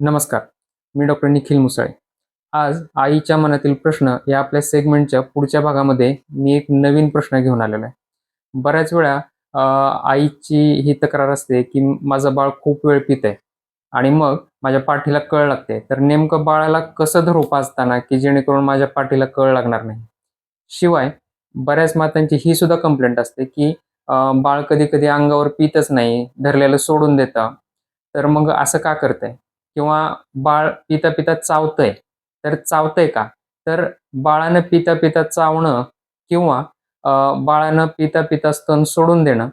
नमस्कार मी डॉक्टर निखिल मुसळे. आज आईच्या मनातील प्रश्न या आपल्या सेगमेंटच्या पुढच्या भागामध्ये मी एक नवीन प्रश्न घेऊन आलेलो आहे. बऱ्याच वेळा आईची ही तक्रार असते की माझं बाळ खूप वेळ पित आहे आणि मग माझ्या पाठीला कळ लागते. तर नेमकं बाळाला कसं धरू पाजताना की जेणेकरून माझ्या पाठीला कळ लागणार नाही? शिवाय बऱ्याच मातांची ही सुद्धा कंप्लेंट असते की बाळ कधी कधी अंगावर पितच नाही धरलेलं सोडून देतं. तर मग असं का करतंय? किंवा बाळ पिता पिता चावतंय तर चावतंय का? तर बाळानं पिता पिता चावणं किंवा बाळानं पिता पिता स्तन सोडून देणं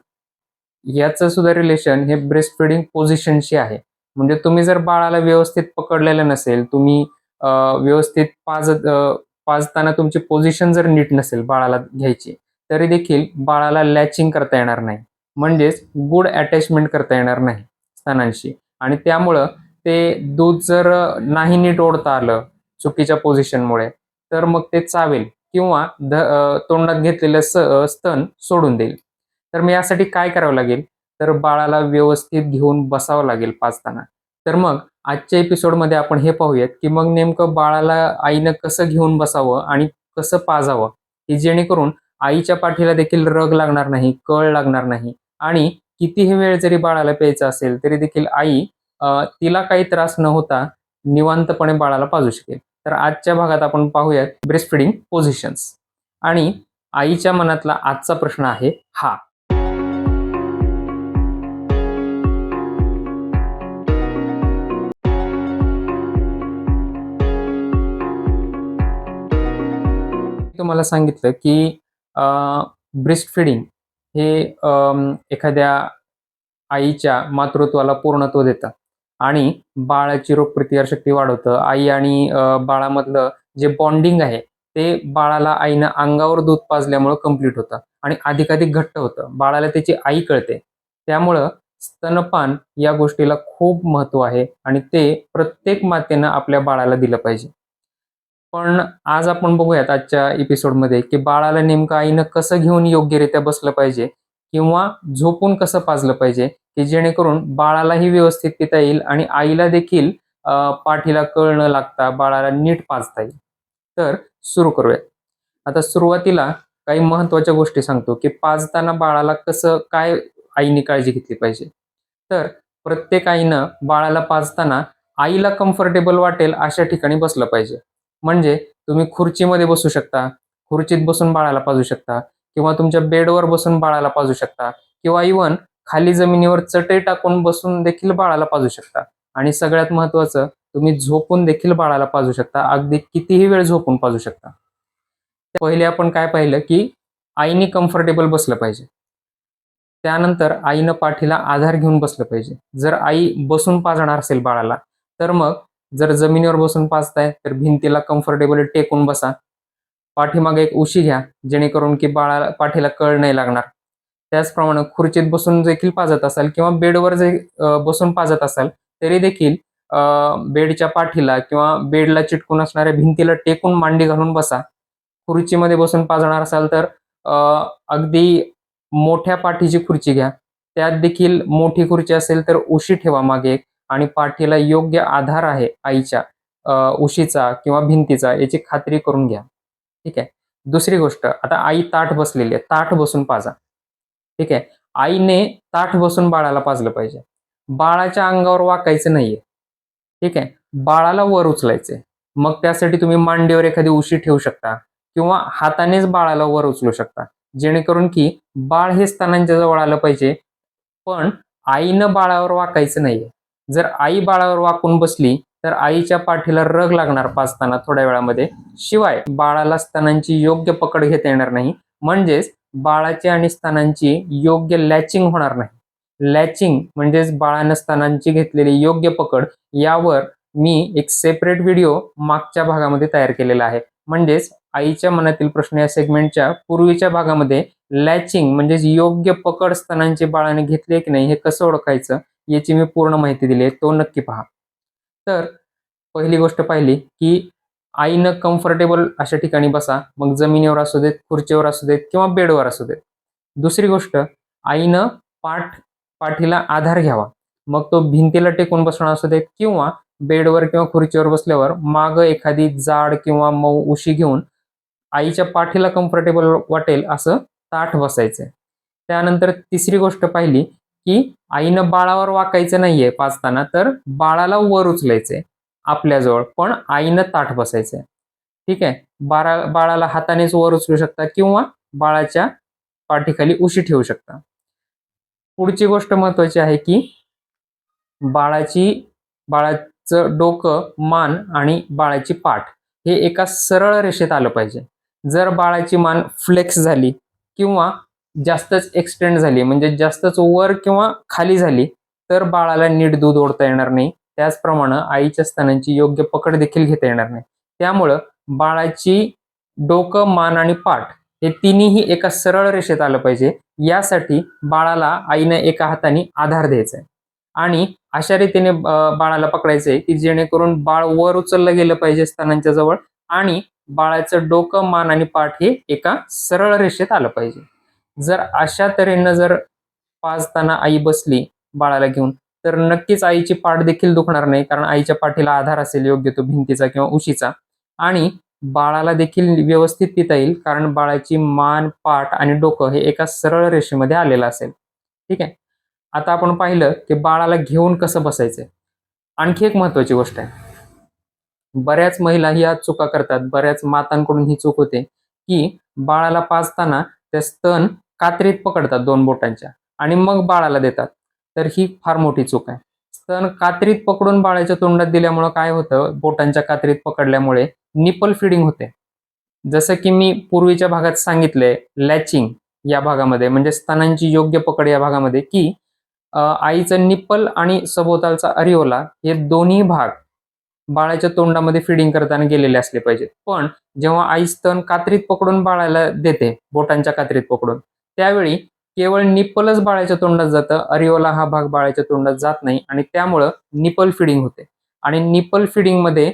याचं सुद्धा रिलेशन हे ब्रेस्ट फिडिंग पोझिशनशी आहे. म्हणजे तुम्ही जर बाळाला व्यवस्थित पकडलेलं नसेल तुम्ही व्यवस्थित पाजत पाजताना तुमची पोझिशन जर नीट नसेल बाळाला घ्यायची तरी देखील बाळाला लॅचिंग करता येणार नाही. म्हणजेच गुड अटॅचमेंट करता येणार नाही स्तनांशी. आणि त्यामुळं ते दूध जर नाही नीट ओढता आलं चुकीच्या पोझिशनमुळे तर मग ते चावेल किंवा ध तोंडात घेतलेलं स स्तन सोडून देईल. तर मग यासाठी काय करावं लागेल? तर बाळाला व्यवस्थित घेऊन बसावं लागेल पाजताना तर मग आजच्या एपिसोडमध्ये आपण हे पाहूयात की मग नेमकं बाळाला आईनं कसं घेऊन बसावं आणि कसं पाजावं? की जेणेकरून आईच्या पाठीला देखील रग लागणार नाही कळ लागणार नाही आणि कितीही वेळ जरी बाळाला प्यायचं असेल तरी देखील आई तिला काही त्रास न होता निवांतपणे बाळाला पाजू शकेल. तर आजच्या भागात आपण पाहूयात ब्रेस्ट फिडिंग पोझिशन्स आणि आईच्या मनातला आजचा प्रश्न आहे हा. तुम्हाला सांगितलं की ब्रेस्ट फिडिंग हे एखाद्या आईच्या मातृत्वाला पूर्णत्व देतात आणि बाळाची रोगप्रतिकारशक्ती वाढवतं. आई आणि बाळामधलं जे बॉन्डिंग आहे ते बाळाला आईनं अंगावर दूध पाजल्यामुळं कंप्लीट होतं आणि अधिकाधिक घट्ट होतं. बाळाला त्याची आई कळते. त्यामुळं स्तनपान या गोष्टीला खूप महत्त्व आहे आणि ते प्रत्येक मातेनं आपल्या बाळाला दिलं पाहिजे. पण आज आपण बघूयात आजच्या एपिसोडमध्ये की बाळाला नेमकं आईनं कसं घेऊन योग्यरित्या बसलं पाहिजे किंवा झोपून कसं पाजलं पाहिजे की जेणेकरून बाळालाही व्यवस्थित पिता येईल आणि आईला देखील पाठीला कळ न लागता बाळाला नीट पाजता येईल. तर सुरू करूया आता सुरुवातीला काही महत्त्वाच्या गोष्टी सांगतो की पाजताना बाळाला कसं काय आईने काळजी घेतली पाहिजे. तर प्रत्येक आईनं बाळाला पाजताना आईला कम्फर्टेबल वाटेल अशा ठिकाणी बसलं पाहिजे. म्हणजे तुम्ही खुर्चीमध्ये बसू शकता खुर्चीत बसून बाळाला पाजू शकता किंवा तुमच्या बेडवर बसून बाळाला पाजू शकता. किंवा इवन खाली जमिनीवर चटई टाकून बसून देखील बाळाला पाजू शकता. आणि सगळ्यात महत्वाचं तुम्ही झोपून देखील बाळाला पाजू शकता. अगदी कितीही वेळ झोपून पाजू शकता. पहिले आपण काय पाहिलं की आईने कम्फर्टेबल बसलं पाहिजे. त्यानंतर आईनं पाठीला आधार घेऊन बसलं पाहिजे. जर आई बसून पाजणार असेल बाळाला तर मग जर जमिनीवर बसून पाजताय तर भिंतीला कम्फर्टेबल टेकून बसा. पाठीमागे एक उशी घ्या जेणेकरून की बाळाला पाठीला कळ नाही लागणार. त्याचप्रमाणे खुर्चीत बसून देखील पाजत असाल किंवा बेडवर जे बसून पाजत असाल तरी देखील बेडच्या पाठीला किंवा बेडला चिटकून असणाऱ्या भिंतीला टेकून मांडी घालून बसा. खुर्चीमध्ये बसून पाजणार असाल तर अगदी मोठ्या पाठीची खुर्ची घ्या. त्यात देखील मोठी खुर्ची असेल तर उशी ठेवा मागे आणि पाठीला योग्य आधार आहे आईच्या उशीचा किंवा भिंतीचा याची खात्री करून घ्या. ठीक आहे. दुसरी गोष्ट आता आई ताठ बसलेली आहे ताठ बसून पाजा. ठीक आहे. आईने ताठ बसून बाळाला पाजलं पाहिजे. बाळाच्या अंगावर वाकायचं नाहीये. ठीक आहे. बाळाला वर उचलायचंय. मग त्यासाठी तुम्ही मांडीवर एखादी उशी ठेवू शकता किंवा हातानेच बाळाला वर उचलू शकता. जेणेकरून की बाळ हे स्तनांच्या जवळ आलं पाहिजे पण आईनं बाळावर वाकायचं नाहीये. जर आई बाळावर वाकून बसली तर आईच्या पाठीला रग लागणार पाचताना थोड्या वेळामध्ये. शिवाय बाळाला स्तनांची योग्य पकड घेता येणार नाही. म्हणजेच बाळाची आणि स्तनांची योग्य लॅचिंग होणार नाही. लॅचिंग म्हणजेच बाळानं स्तनांची घेतलेली योग्य पकड यावर मी एक सेपरेट व्हिडिओ मागच्या भागामध्ये तयार केलेला आहे. म्हणजेच आईच्या मनातील प्रश्न या सेगमेंटच्या पूर्वीच्या भागामध्ये लॅचिंग म्हणजेच योग्य पकड स्तनांची बाळाने घेतली की नाही हे कसं ओळखायचं याची मी पूर्ण माहिती दिली आहे. तो नक्की पहा. तर पहिली गोष्ट पाहिली की आईनं कम्फर्टेबल अशा ठिकाणी बसा. मग जमिनीवर असू देत खुर्चीवर असू देत किंवा बेडवर असू देत. दुसरी गोष्ट आईनं पाठ पाठीला आधार घ्यावा. मग तो भिंतीला टेकून बसणं असू देत किंवा बेडवर किंवा खुर्चीवर बसल्यावर माग एखादी जाड किंवा मऊ उशी घेऊन आईच्या पाठीला कम्फर्टेबल वाटेल असं ताठ बसायचंय त्यानंतर तिसरी गोष्ट पाहिली की आईनं बाळावर वाकायचं नाहीये पाचताना तर बाळाला वर उचलायचंय. आपल्याजवळ पण आईनं ताठ बसायचंय. ठीक आहे? बाळा बाळाला हातानेच वर उचलू शकता किंवा बाळाच्या पाठीखाली उशी ठेवू शकता. पुढची गोष्ट महत्वाची आहे की बाळाची बाळाचं डोकं मान आणि बाळाची पाठ हे एका सरळ रेषेत आलं पाहिजे. जर बाळाची मान फ्लेक्स झाली किंवा जास्तच एक्सटेंड झाली म्हणजे जास्तच वर किंवा खाली झाली तर बाळाला नीट दूध ओढता येणार नाही. त्याचप्रमाणे आईच्या स्तनांची योग्य पकड देखील घेता येणार नाही. त्यामुळं बाळाची डोकं मान आणि पाठ हे तिन्ही एका सरळ रेषेत आलं पाहिजे. यासाठी बाळाला आईने एका हाताने आधार द्यायचा आहे आणि अशा रीतीने बाळाला बाळाला पकडायचंय की जेणेकरून बाळ वर उचललं गेलं पाहिजे स्तनांच्या जवळ आणि बाळाचं डोकं मान आणि पाठ हे एका सरळ रेषेत आलं पाहिजे. जर अशा तऱ्हेनं जर पाजताना आई बसली बाळाला घेऊन तर नक्कीच आईची पाठ देखील दुखणार नाही कारण आईच्या पाठीला आधार असेल योग्य तो भिंतीचा किंवा उशीचा. आणि बाळाला देखील व्यवस्थित पिता येईल कारण बाळाची मान पाठ आणि डोकं हे एका सरळ रेषेमध्ये आलेलं असेल. ठीक आहे? आता आपण पाहिलं की बाळाला घेऊन कसं बसायचं? आणखी एक महत्वाची गोष्ट आहे. बऱ्याच महिला ह्या चुका करतात बऱ्याच मातांकडून ही चूक होते की बाळाला पाजताना त्या स्तन कात्रीत पकडतात दोन बोटांच्या आणि मग बाळाला देतात. तर ही फार मोठी चूक आहे. स्तन कात्रीत पकडून बाळाच्या तोंडात दिल्यामुळं काय होतं? बोटांच्या कात्रीत पकडल्यामुळे निपल फिडिंग होते. जसं की मी पूर्वीच्या भागात सांगितलंय लॅचिंग या भागामध्ये म्हणजे स्तनांची योग्य पकड या भागामध्ये की आईचं निप्पल आणि सभोवतालचा अरिओला हे दोन्ही भाग बाळाच्या तोंडामध्ये फिडिंग करताना गेलेले असले पाहिजेत. पण जेव्हा आई स्तन कात्रीत पकडून बाळाला देते बोटांच्या कात्रीत पकडून त्यावेळी केवळ निप्पलच बाळाच्या तोंडात जातं अरिओला हा भाग बाळाच्या तोंडात जात नाही आणि त्यामुळं निपल फिडिंग होते. आणि निपल फिडिंगमध्ये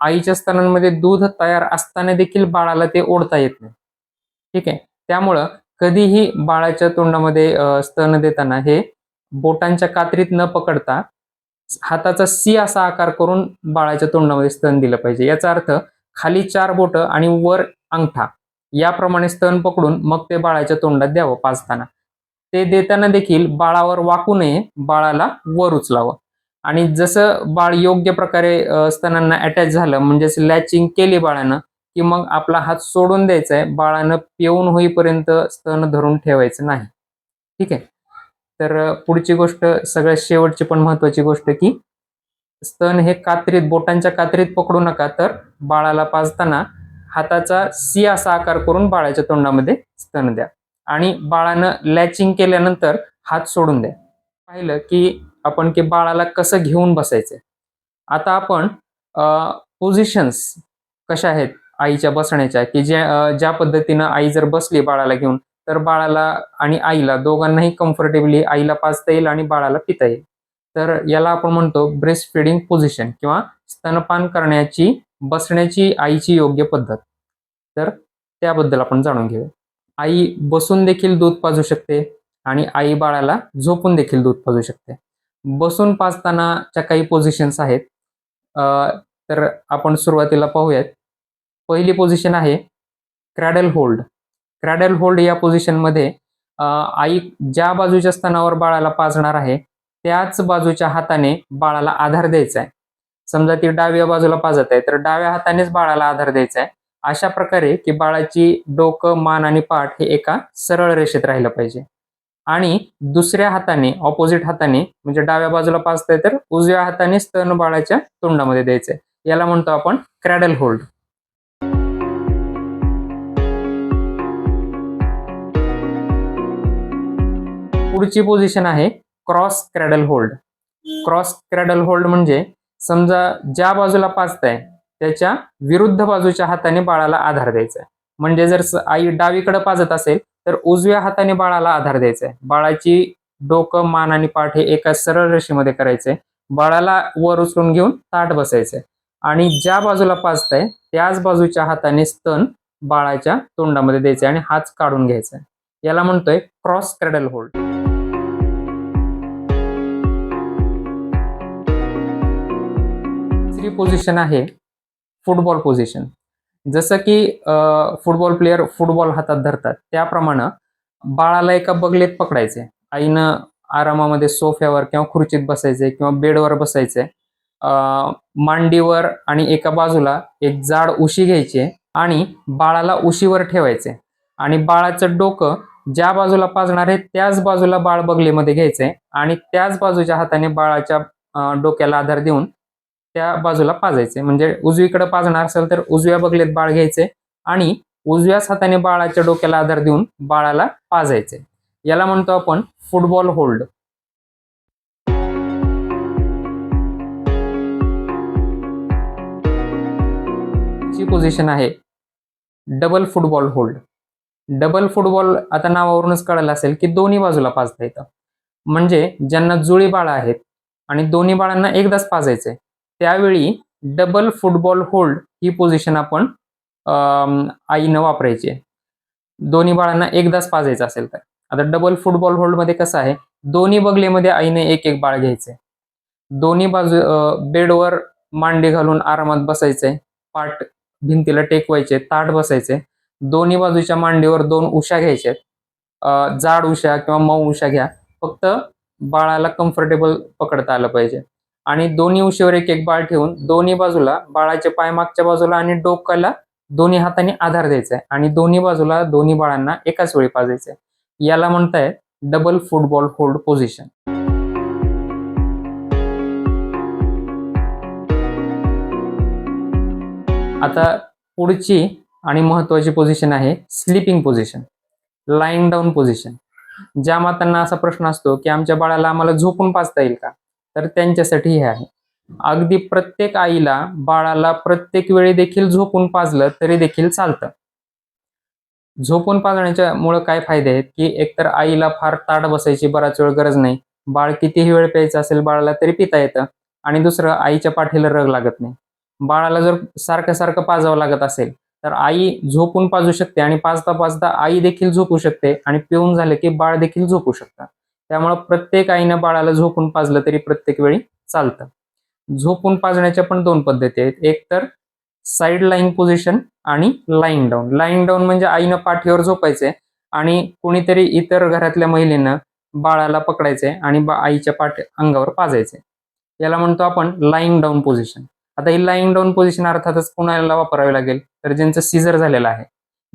आईच्या स्तनांमध्ये दूध तयार असताना देखील बाळाला ते ओढता येत नाही. ठीक आहे? त्यामुळं कधीही बाळाच्या तोंडामध्ये स्तन देताना हे बोटांच्या कात्रीत न पकडता हाताचा सी असा आकार करून बाळाच्या तोंडामध्ये स्तन दिलं पाहिजे. याचा अर्थ खाली चार बोट आणि वर अंगठा. याप्रमाणे स्तन पकडून मग ते बाळाच्या तोंडात द्यावं पाजताना. ते देताना देखील बाळावर वाकू नये बाळाला वर उचलावं. आणि जसं बाळ योग्य प्रकारे स्तनांना अटॅच झालं म्हणजेच लॅचिंग केली बाळानं की मग आपला हात सोडून द्यायचा आहे बाळानं पिऊन होईपर्यंत स्तन धरून ठेवायचं नाही. ठीक आहे? तर पुढची गोष्ट सगळ्यात शेवटची पण महत्वाची गोष्ट की स्तन हे कात्रीत बोटांच्या कात्रीत पकडू नका तर बाळाला पाजताना हाताचा सी असा आकार करून बाळाच्या तोंडामध्ये स्तन द्या. आणि बाळानं लॅचिंग केल्यानंतर हात सोडून द्या. पाहिलं की आपण की बाळाला कसं घेऊन बसायचंय? आता आपण पोझिशन्स कशा आहेत आईच्या बसण्याच्या? की ज्या ज्या पद्धतीनं आई जर बसली बाळाला घेऊन तर बाळाला आणि आईला दोघांनाही कम्फर्टेबली आईला पाजता येईल आणि बाळाला पिता येईल. तर याला आपण म्हणतो ब्रेस्ट फिडिंग पोझिशन किंवा स्तनपान करण्याची बसण्याची आईची योग्य पद्धत. तर त्याबद्दल आपण जाणून घेऊया. आई बसून देखील दूध पाजू शकते आणि आई बाळाला झोपून देखील दूध पाजू शकते. बसून पाजतानाच्या काही पोझिशन्स आहेत तर आपण सुरुवातीला पाहूयात. पहिली पोझिशन आहे क्रॅडल होल्ड क्रॅडल होल्ड या पोझिशनमध्ये आई ज्या बाजूच्या स्तनावर बाळाला पाजणार आहे त्याच बाजूच्या हाताने बाळाला आधार द्यायचा आहे. समजा ती डाव्या बाजूला पाजत आहे तर डाव्या हातानेच बाळाला आधार द्यायचा आहे. अशा प्रकारे की बाळाची डोकं मान आणि पाठ हे एका सरळ रेषेत राहिलं पाहिजे. आणि दुसऱ्या हाताने ऑपोजिट हाताने म्हणजे डाव्या बाजूला पाजताय तर उजव्या हाताने स्तन बाळाच्या तोंडामध्ये द्यायचंय. याला म्हणतो आपण क्रॅडल होल्ड. पुढची पोझिशन आहे cross cradle hold. Cross cradle hold म्हणजे समजा ज्या बाजूला पाचताय त्याच्या विरुद्ध बाजूच्या हाताने बाळाला आधार द्यायचा आहे म्हणजे जर आई डावीकडे पाजत असेल तर उजव्या हाताने बाळाला आधार द्यायचा आहे बाळाची डोकं मान आणि पाठ हे एका सरळ रेषेमध्ये करायचंय. बाळाला वर उचलून घेऊन ताट बसायचंय. आणि ज्या बाजूला पाजताय त्याच बाजूच्या हाताने स्तन बाळाच्या तोंडामध्ये द्यायचे आणि हाच काढून घ्यायचा याला म्हणतोय क्रॉस क्रॅडल होल्ड. ची पोझिशन आहे फुटबॉल पोझिशन जसं की फुटबॉल प्लेयर फुटबॉल हातात धरतात. त्याप्रमाणे बाळाला एका बगलेत पकडायचे. आईनं आरामामध्ये सोफ्यावर किंवा खुर्चीत बसायचे किंवा बेडवर बसायचे. मांडीवर आणि एका बाजूला एक जाड उशी घ्यायचे आणि बाळाला उशीवर ठेवायचे. आणि बाळाचं डोकं ज्या बाजूला पाजणार आहे त्याच बाजूला बाळ बगलेमध्ये घ्यायचे आणि त्याच बाजूच्या हाताने बाळाच्या डोक्याला आधार देऊन त्या बाजूला पाजायचे. म्हणजे उजवीकडे पाजणार असेल तर उजव्या बगलेत बाळ घ्यायचे आणि उजव्याच हाताने बाळाच्या डोक्याला आधार देऊन बाळाला पाजायचे. याला म्हणतो आपण फुटबॉल होल्ड. ची पोझिशन आहे double football hold. Double football आता नावावरूनच कळालं असेल की दोन्ही बाजूला पाजता येतं. म्हणजे ज्यांना जुळी बाळं आहेत आणि दोन्ही बाळांना एकदाच पाजायचे त्यावेळी डबल फुटबॉल होल्ड ही पोझिशन आपण आईनं वापरायची. आहे दोन्ही बाळांना एकदाच पाजायचं असेल तर. आता डबल फुटबॉल होल्डमध्ये कसं आहे दोन्ही बगलेमध्ये आईने एक एक बाळ घ्यायचंय. दोन्ही बाजू बेडवर मांडी घालून आरामात बसायचंय पाठ भिंतीला टेकवायचे ताट बसायचे दोन्ही बाजूच्या मांडीवर दोन उशा घ्यायच्यात जाड उशा किंवा मऊ उशा घ्या. फक्त बाळाला कम्फर्टेबल पकडता आलं पाहिजे. आणि दोन्ही उशीवर एक एक बाळ ठेवून दोन्ही बाजूला बाळाच्या पाय मागच्या बाजूला आणि डोक्याला दोन्ही हाताने आधार द्यायचा आहे आणि दोन्ही बाजूला दोन्ही बाळांना एकाच वेळी पाजायचं आहे याला म्हणताय डबल फुटबॉल होल्ड पोझिशन आता पुढची आणि महत्वाची पोझिशन आहे sleeping position lying down position ज्या मातांना असा प्रश्न असतो की आमच्या बाळाला आम्हाला झोपून पाजता येईल का? तर त्यांच्यासाठी हे आहे. अगदी प्रत्येक आईला बाळाला प्रत्येक वेळी देखील झोपून पाजलं तरी देखील चालतं. झोपून पाजण्याच्या मुळे काय फायदे आहेत? की एकतर आईला फार ताट बसायची बराच वेळ गरज नाही. बाळ कितीही वेळ प्यायचं असेल बाळाला तरी पिता येतं. आणि दुसरं आईच्या पाठीला रग लागत नाही. बाळाला जर सारखं सारखं पाजावं लागत असेल तर आई झोपून पाजू शकते आणि पाजता पाजता आई देखील झोपू शकते आणि पिऊन झाले की बाळ देखील झोपू शकतात त्यामुळं प्रत्येक आईनं बाळाला झोपून पाजलं तरी प्रत्येक वेळी चालतं. झोपून पाजण्याच्या पण दोन पद्धती आहेत. एक तर साईड लाईंग पोझिशन आणि लाईंग डाऊन लाईंग डाऊन म्हणजे आईनं पाठीवर झोपायचे आणि कुणीतरी इतर घरातल्या महिलेनं बाळाला पकडायचे आणि बा आईच्या पाठ अंगावर पाजायचे याला म्हणतो आपण लाईंग डाऊन पोझिशन आता ही लाईंग डाऊन पोझिशन अर्थातच कुणाला वापरावी लागेल? तर ज्यांचं सिझर झालेलं आहे.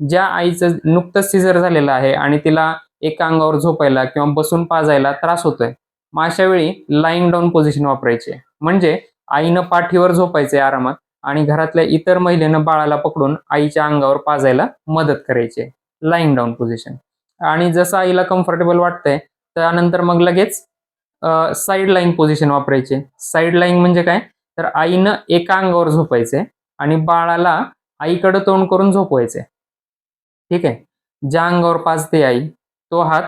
ज्या आईचं नुकतंच सिझर झालेलं आहे आणि तिला एका अंगावर झोपायला किंवा बसून पाजायला त्रास होतोय. मग अशा वेळी लाईंग डाऊन पोझिशन वापरायची. म्हणजे आईनं पाठीवर झोपायचे आरामात आणि घरातल्या इतर महिलेनं बाळाला पकडून आईच्या अंगावर पाजायला मदत करायची. लाईंग डाऊन पोझिशन आणि जसं आईला कम्फर्टेबल वाटतंय त्यानंतर मग लगेच साईड लाईंग पोझिशन वापरायचे. साईड लाईंग म्हणजे काय? तर आईनं एका अंगावर झोपायचे आणि बाळाला आईकडे तोंड करून झोपवायचे. ठीक आहे? ज्या अंगावर पाजते आई तो हात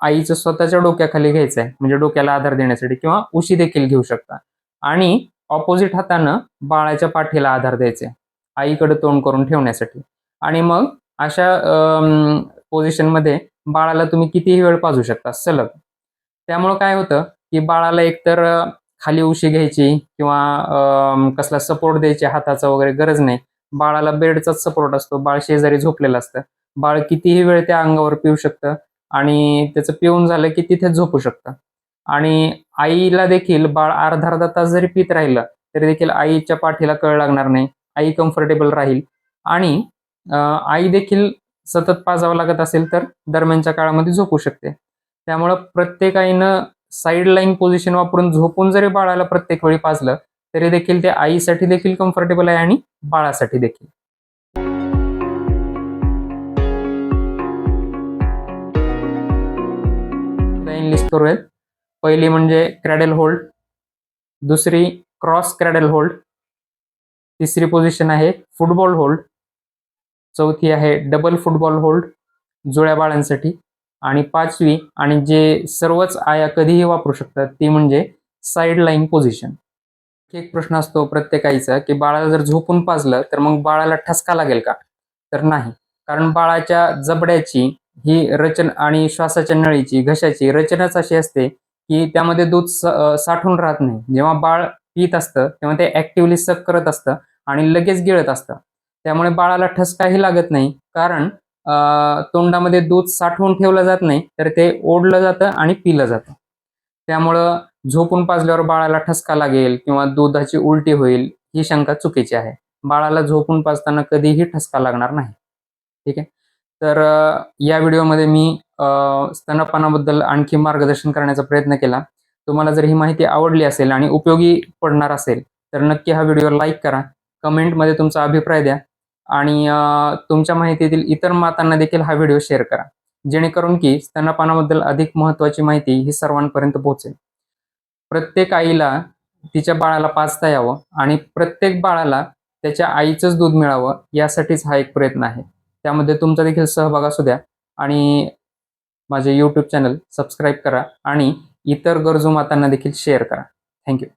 आईच्या स्वतःच्या डोक्याखाली घ्यायचा आहे. म्हणजे डोक्याला आधार देण्यासाठी किंवा उशी देखील घेऊ शकता. आणि ऑपोजिट हातानं बाळाच्या पाठीला आधार द्यायचे आईकडे तोंड करून ठेवण्यासाठी. आणि मग अशा पोझिशनमध्ये बाळाला तुम्ही कितीही वेळ पाजू शकता. सलग. त्यामुळं काय होतं की बाळाला एकतर खाली उशी घ्यायची किंवा कसला सपोर्ट द्यायची हाताचा वगैरे गरज नाही. बाळाला बेडचाच सपोर्ट असतो. बाळ शेजारी झोपलेलं असतं. बाळ कितीही वेळ त्या अंगावर पिऊ शकतं. आणि त्याचं पिऊन झालं की तिथेच झोपू शकतं. आणि आईला देखील बाळ अर्धा अर्धा तास जरी पित राहिलं तरी देखील आईच्या पाठीला कळ लागणार नाही. आई कम्फर्टेबल राहील. आणि आई देखील सतत पाजावं लागत असेल तर दरम्यानच्या काळामध्ये झोपू शकते. त्यामुळं प्रत्येक आईनं साईड लाईन पोझिशन वापरून झोपून जरी बाळाला प्रत्येक वेळी पाजलं तरी देखील ते आईसाठी देखील कम्फर्टेबल आहे आणि बाळासाठी देखील. लाईन लिस्ट करूयात. पहिली म्हणजे क्रॅडल होल्ड दुसरी क्रॉस क्रॅडल होल्ड तिसरी पोझिशन आहे फुटबॉल होल्ड चौथी आहे डबल फुटबॉल होल्ड जुळ्या बाळांसाठी. आणि पाचवी आणि जे सर्वच आया कधीही वापरू शकतात ती म्हणजे साईड लाईन पोझिशन एक प्रश्न असतो प्रत्येक आईचा की बाळाला जर झोपून पाजलं तर मग बाळाला ठसका लागेल का? तर नाही. कारण बाळाच्या जबड्याची ही रचना आणि श्वासाच्या नळीची घशाची रचनाच अशी असते की त्यामध्ये दूध साठून राहत नाही. जेव्हा बाळ पित असतं तेव्हा ते ऍक्टिव्हली सक करत असतं आणि लगेच गिळत असतं. त्यामुळे बाळाला ठसकाही लागत नाही. कारण तोंडामध्ये दूध साठवून ठेवलं जात नाही तर ते ओढलं जातं आणि पिलं जातं. त्यामुळं झोपून पाजल्यावर बाळाला ठसका लागेल किंवा दुधाची उलटी होईल ही शंका चुकीची आहे. बाळाला झोपून पाजताना कधीही ठसका लागणार नाही. ठीक आहे? तर या व्हिडिओमध्ये मी स्तनपानाबद्दल आणखी मार्गदर्शन करण्याचा प्रयत्न केला. तुम्हाला जर ही माहिती आवडली असेल आणि उपयोगी पडणार असेल तर नक्की हा व्हिडिओ लाईक करा कमेंटमध्ये तुमचा अभिप्राय द्या आणि तुमच्या माहितीतील इतर मातांना देखील हा व्हिडिओ शेअर करा जेणेकरून की स्तनपानाबद्दल अधिक महत्त्वाची माहिती ही सर्वांपर्यंत पोहोचेल. प्रत्येक आईला तिच्या बाळाला पाचता यावं आणि प्रत्येक बाळाला त्याच्या आईचंच दूध मिळावं यासाठीच हा एक प्रयत्न आहे. त्यामध्ये तुमचा देखील सहभाग असू द्या. आणि माझे यूट्यूब चॅनल सबस्क्राईब करा आणि इतर गरजू मातांना देखील शेअर करा. थँक्यू